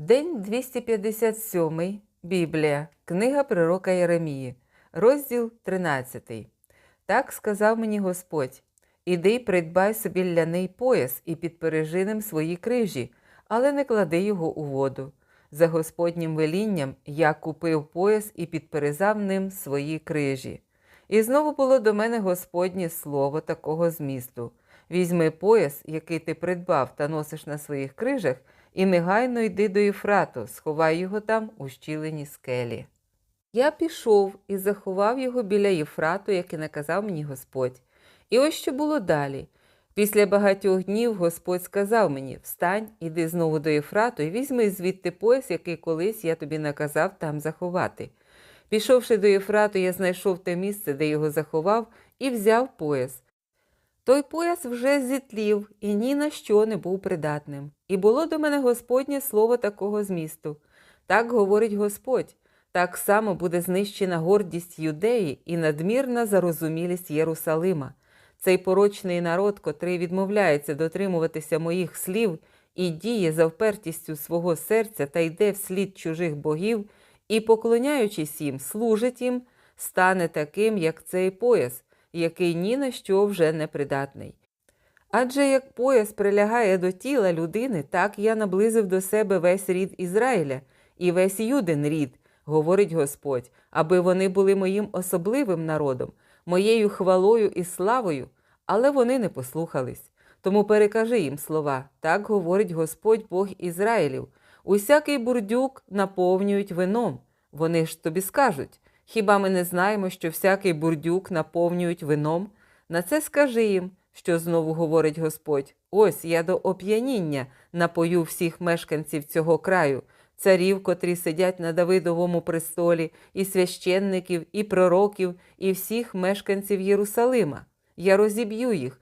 День 257. Біблія. Книга пророка Єремії. Розділ 13. Так сказав мені Господь: Іди й придбай собі ляний пояс і підпережи ним свої крижі, але не клади його у воду. За Господнім велінням я купив пояс і підперезав ним свої крижі. І знову було до мене Господнє слово такого змісту: Візьми пояс, який ти придбав та носиш на своїх крижах, і негайно йди до Єфрату, сховай його там у щілині скелі. Я пішов і заховав його біля Єфрату, як і наказав мені Господь. І ось що було далі. Після багатьох днів Господь сказав мені: Встань, іди знову до Єфрату і візьми звідти пояс, який колись я тобі наказав там заховати. Пішовши до Єфрату, я знайшов те місце, де його заховав, і взяв пояс. Той пояс вже зітлів і ні на що не був придатним. І було до мене Господнє слово такого змісту. Так говорить Господь, так само буде знищена гордість юдеї і надмірна зарозумілість Єрусалима. Цей порочний народ, котрий відмовляється дотримуватися моїх слів і діє за впертістю свого серця та йде вслід чужих богів, і, поклоняючись їм, служить їм, стане таким, як цей пояс, який ні на що вже не придатний. Адже як пояс прилягає до тіла людини, так я наблизив до себе весь рід Ізраїля і весь юдин рід, говорить Господь, аби вони були моїм особливим народом, моєю хвалою і славою, але вони не послухались. Тому перекажи їм слова, так говорить Господь Бог Ізраїлів. Усякий бурдюк наповнюють вином. Вони ж тобі скажуть. Хіба ми не знаємо, що всякий бурдюк наповнюють вином? На це скажи їм, що знову говорить Господь: ось я до оп'яніння напою всіх мешканців цього краю, царів, котрі сидять на Давидовому престолі, і священників, і пророків, і всіх мешканців Єрусалима. Я розіб'ю їх,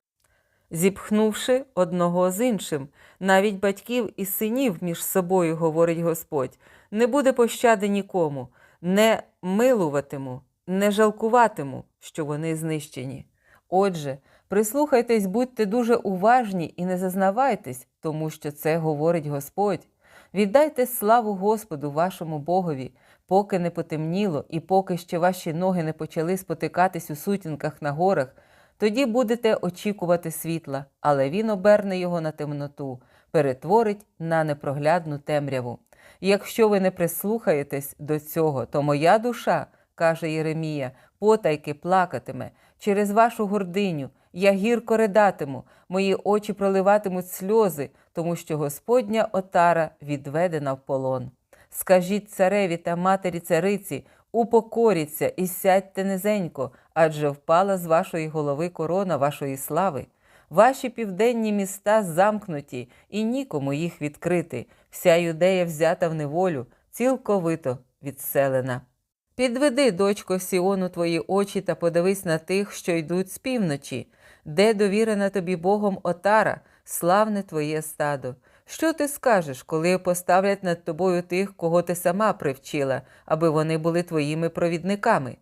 зіпхнувши одного з іншим, навіть батьків і синів між собою, говорить Господь, не буде пощади нікому, не милуватиму, не жалкуватиму, що вони знищені. Отже, прислухайтесь, будьте дуже уважні і не зазнавайтесь, тому що це говорить Господь. Віддайте славу Господу вашому Богові, поки не потемніло, і поки ще ваші ноги не почали спотикатись у сутінках на горах, тоді будете очікувати світла, але він оберне його на темноту, перетворить на непроглядну темряву. Якщо ви не прислухаєтесь до цього, то моя душа, каже Єремія, потайки плакатиме через вашу гординю. Я гірко ридатиму, мої очі проливатимуть сльози, тому що Господня отара відведена в полон. Скажіть цареві та матері цариці, упокоріться і сядьте низенько, адже впала з вашої голови корона вашої слави. Ваші південні міста замкнуті, і нікому їх відкрити. Вся юдея взята в неволю, цілковито відселена. Підведи, дочко Сіону, твої очі та подивись на тих, що йдуть з півночі, де довірена тобі Богом отара, славне твоє стадо. Що ти скажеш, коли поставлять над тобою тих, кого ти сама привчила, аби вони були твоїми провідниками?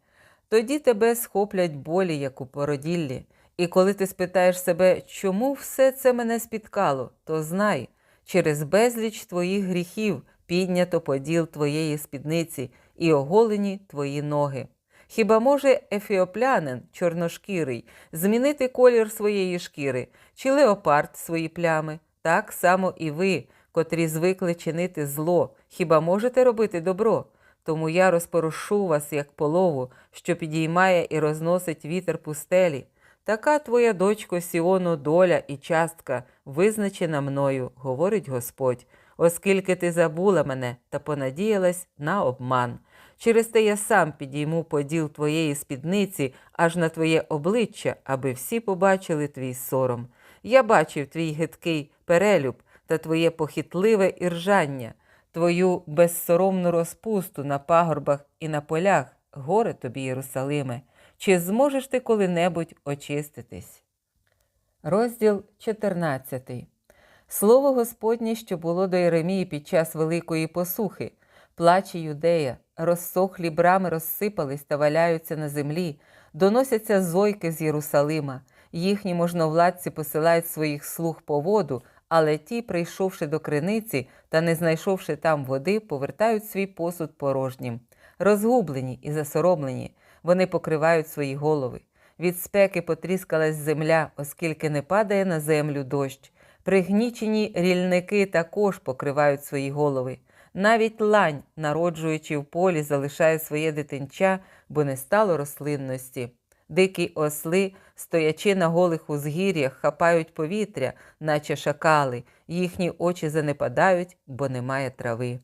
Тоді тебе схоплять болі, як у породіллі. І коли ти спитаєш себе, чому все це мене спіткало, то знай, через безліч твоїх гріхів піднято поділ твоєї спідниці і оголені твої ноги. Хіба може ефіоплянин, чорношкірий, змінити колір своєї шкіри, чи леопард свої плями? Так само і ви, котрі звикли чинити зло, хіба можете робити добро? Тому я розпорушу вас, як полову, що підіймає і розносить вітер пустелі. Така твоя дочко Сіону доля і частка, визначена мною, говорить Господь, оскільки ти забула мене та понадіялась на обман. Через те я сам підійму поділ твоєї спідниці аж на твоє обличчя, аби всі побачили твій сором. Я бачив твій гидкий перелюб та твоє похитливе іржання, твою безсоромну розпусту на пагорбах і на полях, горе тобі, Єрусалиме. Чи зможеш ти коли-небудь очиститись? Розділ 14. Слово Господнє, що було до Єремії під час великої посухи, плаче юдея, розсохлі брами розсипались та валяються на землі, доносяться зойки з Єрусалима, їхні можновладці посилають своїх слуг по воду, Але ті, прийшовши до криниці та не знайшовши там води, повертають свій посуд порожнім. Розгублені і засоромлені, вони покривають свої голови. Від спеки потріскалась земля, оскільки не падає на землю дощ. Пригнічені рільники також покривають свої голови. Навіть лань, народжуючи в полі, залишає своє дитинча, бо не стало рослинності. Дикі осли, стоячи на голих узгір'ях, хапають повітря, наче шакали, їхні очі занепадають, бо немає трави.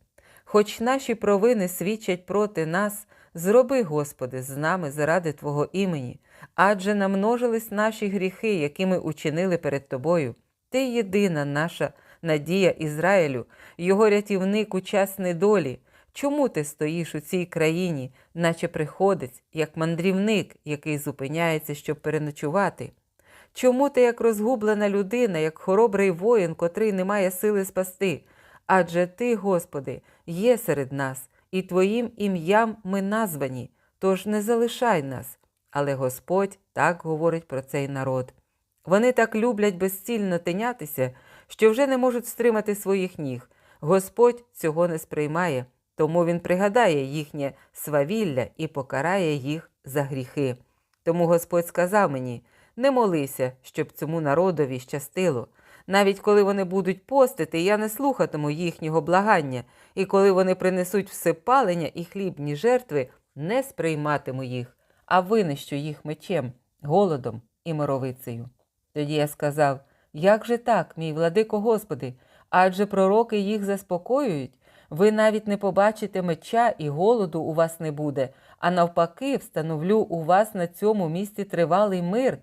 Хоч наші провини свідчать проти нас, зроби, Господи, з нами заради Твого імені, адже намножились наші гріхи, які ми учинили перед Тобою. Ти єдина наша надія Ізраїлю, його рятівник у час недолі. Чому ти стоїш у цій країні, наче приходець, як мандрівник, який зупиняється, щоб переночувати? Чому ти, як розгублена людина, як хоробрий воїн, котрий не має сили спасти? Адже ти, Господи, є серед нас, і Твоїм ім'ям ми названі, тож не залишай нас. Але Господь так говорить про цей народ. Вони так люблять безцільно тинятися, що вже не можуть стримати своїх ніг. Господь цього не сприймає, тому Він пригадає їхнє свавілля і покарає їх за гріхи. Тому Господь сказав мені: не молися, щоб цьому народові щастило. Навіть коли вони будуть постити, я не слухатиму їхнього благання, і коли вони принесуть всепалення і хлібні жертви, не сприйматиму їх, а винищу їх мечем, голодом і моровицею. Тоді я сказав: Як же так, мій владико Господи, адже пророки їх заспокоюють, ви навіть не побачите меча і голоду у вас не буде, а навпаки, встановлю у вас на цьому місці тривалий мир.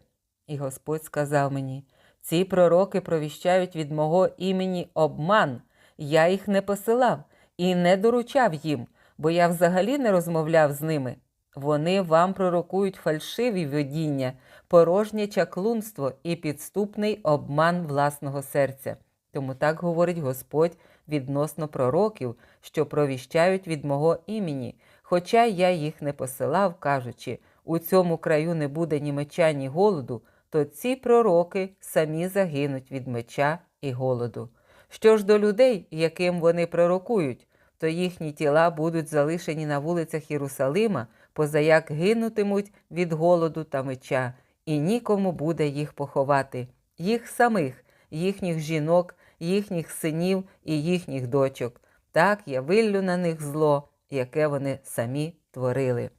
І Господь сказав мені: ці пророки провіщають від мого імені обман, я їх не посилав і не доручав їм, бо я взагалі не розмовляв з ними. Вони вам пророкують фальшиві видіння, порожнє чаклунство і підступний обман власного серця. Тому так говорить Господь відносно пророків, що провіщають від мого імені, хоча я їх не посилав, кажучи, у цьому краю не буде ні меча, ні голоду, то ці пророки самі загинуть від меча і голоду. Що ж до людей, яким вони пророкують, то їхні тіла будуть залишені на вулицях Єрусалима, позаяк гинутимуть від голоду та меча, і нікому буде їх поховати, їх самих, їхніх жінок, їхніх синів і їхніх дочок. Так я виллю на них зло, яке вони самі творили.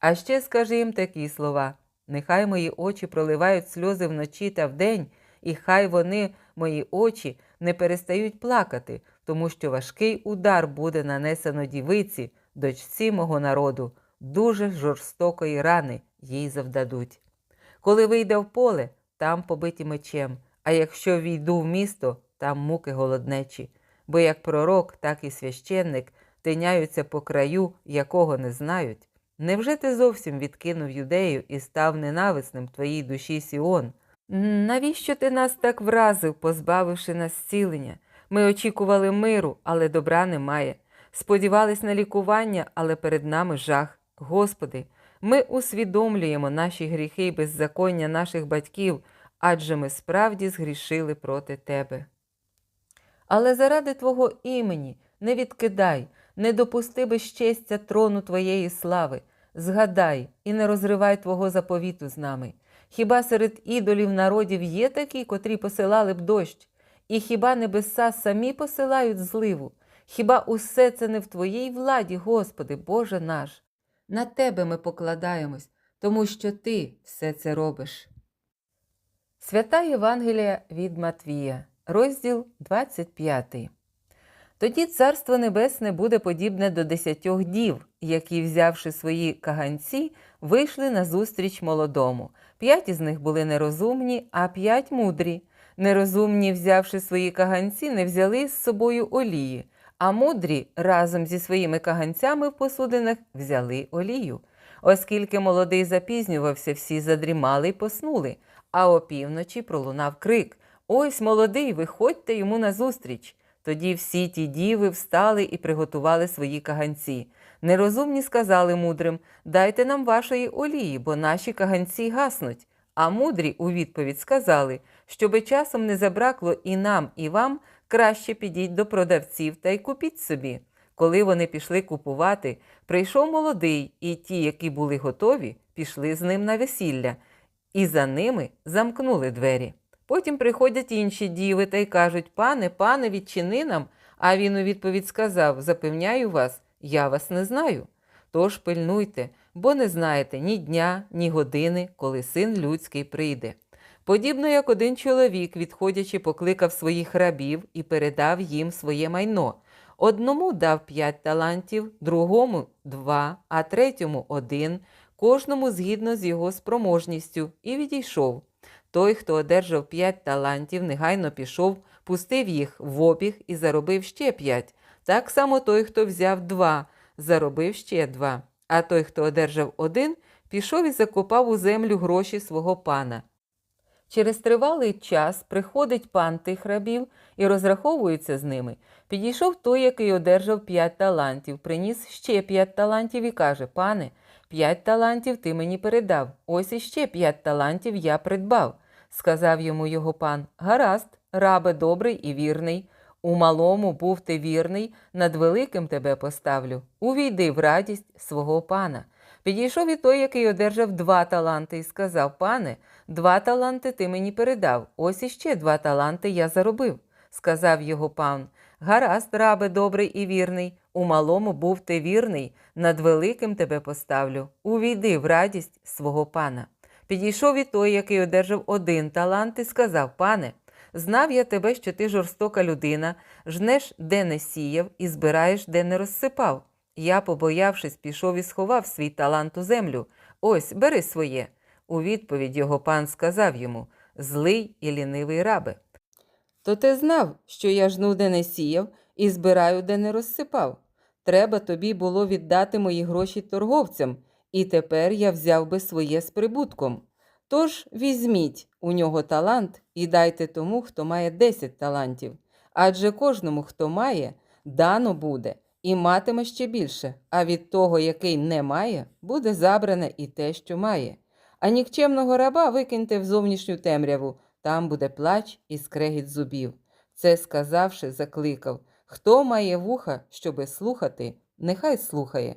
А ще скажи їм такі слова: нехай мої очі проливають сльози вночі та вдень, і хай вони, мої очі, не перестають плакати, тому що важкий удар буде нанесено дівиці, дочці мого народу, дуже жорстокої рани їй завдадуть. Коли вийде в поле, там побиті мечем, а якщо війду в місто, там муки голоднечі, бо як пророк, так і священник тиняються по краю, якого не знають. Невже ти зовсім відкинув юдею і став ненависним твоїй душі Сіон? Навіщо ти нас так вразив, позбавивши нас зцілення? Ми очікували миру, але добра немає. Сподівались на лікування, але перед нами жах. Господи, ми усвідомлюємо наші гріхи і беззаконня наших батьків, адже ми справді згрішили проти Тебе. Але заради Твого імені не відкидай, не допусти безчестя трону Твоєї слави, згадай і не розривай Твого заповіту з нами. Хіба серед ідолів народів є такі, котрі посилали б дощ? І хіба небеса самі посилають зливу? Хіба усе це не в Твоїй владі, Господи, Боже наш? На Тебе ми покладаємось, тому що Ти все це робиш. Свята Євангелія від Матвія, розділ 25. Тоді Царство Небесне буде подібне до десятьох дів, які, взявши свої каганці, вийшли назустріч молодому. П'ять із них були нерозумні, а п'ять мудрі. Нерозумні, взявши свої каганці, не взяли з собою олії, а мудрі разом зі своїми каганцями в посудинах взяли олію. Оскільки молодий запізнювався, всі задрімали й поснули, а опівночі пролунав крик Ось молодий, виходьте йому назустріч. Тоді всі ті діви встали і приготували свої каганці. Нерозумні сказали мудрим Дайте нам вашої олії, бо наші каганці гаснуть. А мудрі у відповідь сказали, щоби часом не забракло і нам, і вам, краще підіть до продавців та й купіть собі. Коли вони пішли купувати, прийшов молодий, і ті, які були готові, пішли з ним на весілля, і за ними замкнули двері. Потім приходять інші діви та й кажуть: Пане, пане, відчини нам. А він у відповідь сказав: Запевняю вас, я вас не знаю. Тож пильнуйте, бо не знаєте ні дня, ні години, коли син людський прийде. Подібно як один чоловік, відходячи, покликав своїх рабів і передав їм своє майно. Одному дав п'ять талантів, другому два, а третьому один, кожному згідно з його спроможністю, і відійшов. Той, хто одержав п'ять талантів, негайно пішов, пустив їх в обіг і заробив ще п'ять. Так само той, хто взяв два, заробив ще два. А той, хто одержав один, пішов і закопав у землю гроші свого пана. Через тривалий час приходить пан тих рабів і розраховується з ними. Підійшов той, який одержав п'ять талантів, приніс ще п'ять талантів і каже: Пане, п'ять талантів ти мені передав. Ось іще п'ять талантів я придбав. Сказав йому його пан: Гаразд, рабе добрий і вірний. У малому був ти вірний, над великим тебе поставлю. Увійди в радість свого пана. Підійшов і той, який одержав два таланти, і сказав: Пане, два таланти ти мені передав. Ось іще два таланти я заробив. Сказав його пан: Гаразд, рабе добрий і вірний. У малому був ти вірний, над великим тебе поставлю. Увійди в радість свого пана. Підійшов і той, який одержав один талант, і сказав: Пане, знав я тебе, що ти жорстока людина, жнеш, де не сіяв, і збираєш, де не розсипав. Я, побоявшись, пішов і сховав свій талант у землю. Ось, бери своє. У відповідь його пан сказав йому злий і лінивий рабе. То ти знав, що я жну, де не сіяв, і збираю, де не розсипав. Треба тобі було віддати мої гроші торговцям, і тепер я взяв би своє з прибутком. Тож візьміть у нього талант і дайте тому, хто має десять талантів. Адже кожному, хто має, дано буде і матиме ще більше, а від того, який не має, буде забране і те, що має. А нікчемного раба викиньте в зовнішню темряву, там буде плач і скрегіт зубів. Це сказавши, закликав Хто має вуха, щоби слухати, нехай слухає.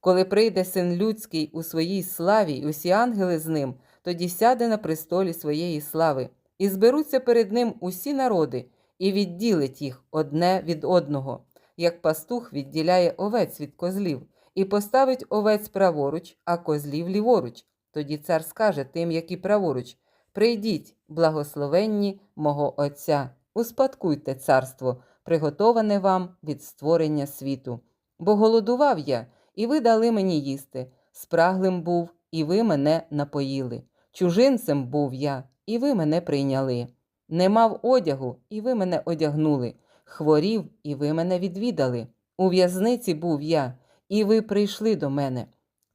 Коли прийде син людський у своїй славі, і усі ангели з ним, тоді сяде на престолі своєї слави, і зберуться перед ним усі народи, і відділить їх одне від одного, як пастух відділяє овець від козлів, і поставить овець праворуч, а козлів ліворуч. Тоді цар скаже тим, які праворуч: Прийдіть, благословенні мого Отця, успадкуйте царство, приготоване вам від створення світу. Бо голодував я, і ви дали мені їсти, спраглим був, і ви мене напоїли. Чужинцем був я, і ви мене прийняли. Не мав одягу, і ви мене одягнули, хворів, і ви мене відвідали. У в'язниці був я, і ви прийшли до мене.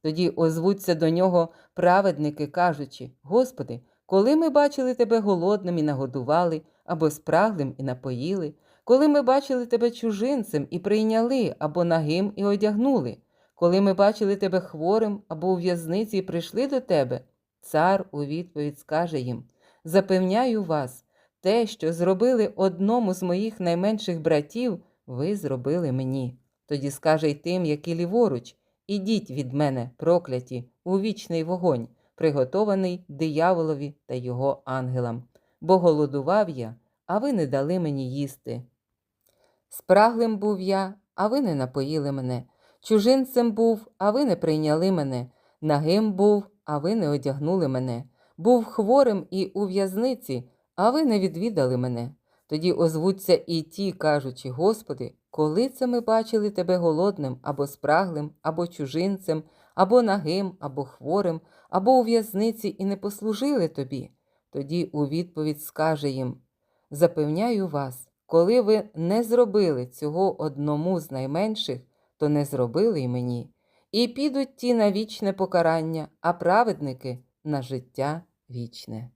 Тоді озвуться до нього праведники, кажучи: Господи, коли ми бачили тебе голодним і нагодували, або спраглим і напоїли, коли ми бачили тебе чужинцем і прийняли, або нагим і одягнули, коли ми бачили тебе хворим або у в'язниці і прийшли до тебе, цар у відповідь скаже їм: Запевняю вас, те, що зробили одному з моїх найменших братів, ви зробили мені. Тоді скаже й тим, які ліворуч, ідіть від мене, прокляті, у вічний вогонь, приготований дияволові та його ангелам. Бо голодував я, а ви не дали мені їсти. Спраглим був я, а ви не напоїли мене. Чужинцем був, а ви не прийняли мене. Нагим був, а ви не одягнули мене. Був хворим і у в'язниці, а ви не відвідали мене. Тоді озвуться і ті, кажучи, Господи, коли це ми бачили тебе голодним або спраглим, або чужинцем, або нагим, або хворим, або у в'язниці і не послужили тобі. Тоді у відповідь скаже їм: Запевняю вас, коли ви не зробили цього одному з найменших, то не зробили й мені. І підуть ті на вічне покарання, а праведники на життя вічне.